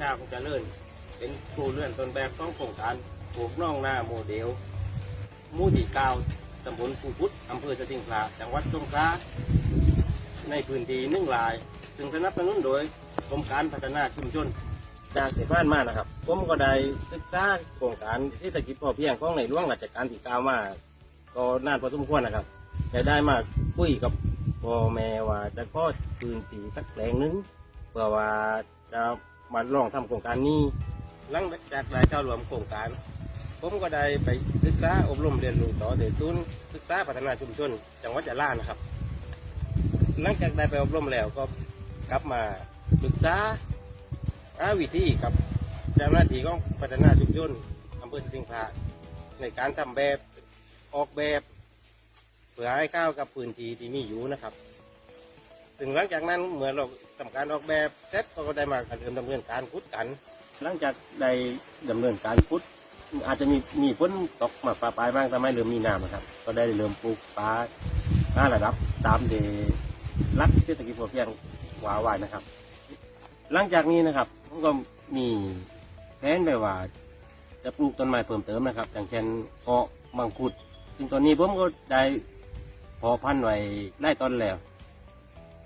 ชาคงเจริญ เป็นครูเลื่อนต้นแบบของโครงการปลูกน่องหน้าโมเดลมู่ที่เก้าตำบลปูพุทธอำเภอสติงพลาจังหวัดสงขลาในพื้นที่นึ่งลาย ซึ่งสนับสนุนโดยกรมการพัฒนาชุมชนจากที่ผ่านมานะครับผมก็ได้ศึกษาโครงการเศรษฐกิจพอเพียงของในหลวงรัชกาลที่เก้ามาก็นานพอสมควรนะครับจะได้มาคุยกับพ่อแม่ว่าจะก็พื้นที่สักแปลงนึงเพื่อว่าจะ มาลองทำโครงการนี้ หลังจากได้เข้าร่วมโครงการ ผมก็ได้ไปศึกษาอบรมเรียนรู้ต่อเดทุนย์ศึกษาพัฒนาชุมชนจังหวัดยะลานะครับ หลังจากได้ไปอบรมแล้วก็กลับมาศึกษาหาวิธีกับเจ้าหน้าที่ของพัฒนาชุมชนอำเภอสติงพระในการทำแบบออกแบบเพื่อให้เข้ากับพื้นที่ที่มีอยู่นะครับ ถึงหลังจากนั้นเมื่อเราทำการออกแบบเสร็จก็ได้มาเริ่มดำเนินการขุดกัน หลังจากได้ดำเนินการขุด อาจจะมีมีฝนตกมาปลาปลายบ้างทำให้เริ่มมีน้ำนะครับ ก็ได้เริ่มปลูกปลาหน้าระดับ ตามเดรักเศรษฐกิจพอเพียงหวาวายนะครับ หลังจากนี้นะครับผมก็มีแผนไปว่า จะปลูกต้นไม้เพิ่มเติมนะครับ อย่างเช่นเกาะมังคุดซึ่งตอนนี้ผมก็ได้พอพันธุ์ไว้ไล่ต้นแล้ว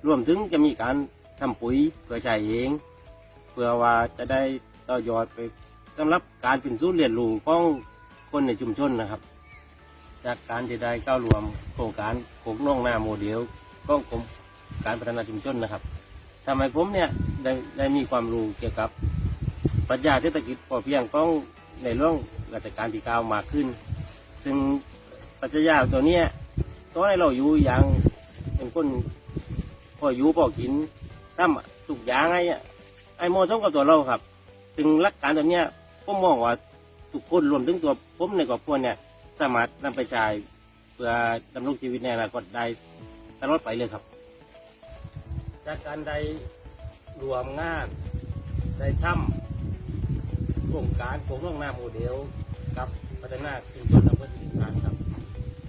รวมถึงจะมีการทำปุ๋ยเพื่อใช้เอง เพื่อว่าจะได้ต่อยอดไปสำหรับการเป็นศูนย์เรียนรู้ของคนในชุมชนนะครับ จากการที่ได้เข้ารวมโครงการโครงน้องหน้าโมเดลของกรมการพัฒนาชุมชนนะครับทำให้ผมเนี่ยได้ได้มีความรู้เกี่ยวกับปรัชญาเศรษฐกิจพอเพียงของในเรื่องราชการที่เก้ามากขึ้น ซึ่งปรัชญาตัวเนี้ยก็ให้เราอยู่อย่างเป็นคน พออยู่พอกินทำทุกยางไอ้อะไอ้มอสมกับตัวเราครับซึ่งหลักการตัวเนี้ยผมมองว่าทุกคนรวมถึงตัวผมในครอบครัวเนี่ย สามารถนำไปใช้เพื่อดำรงชีวิตในอนาคตได้ตลอดไปเลยครับ จากการได้รวมงานได้ทำโครงการโครงร่องหน้าโมเดลกับพัฒนาชุมชนอำเภอสิริการครับ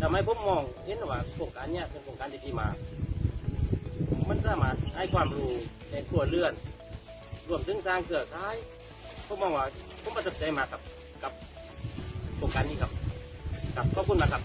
ทำให้ผมมองเห็นว่าโครงการเนี้ยเป็นโครงการที่ดีมาก มันสามารถให้ความรู้ในครัวเรือน รวมถึงสร้างเครือข่ายผมมองว่าผมประทับใจมากกับกับโครงการนี้ครับครับขอบคุณนะครับ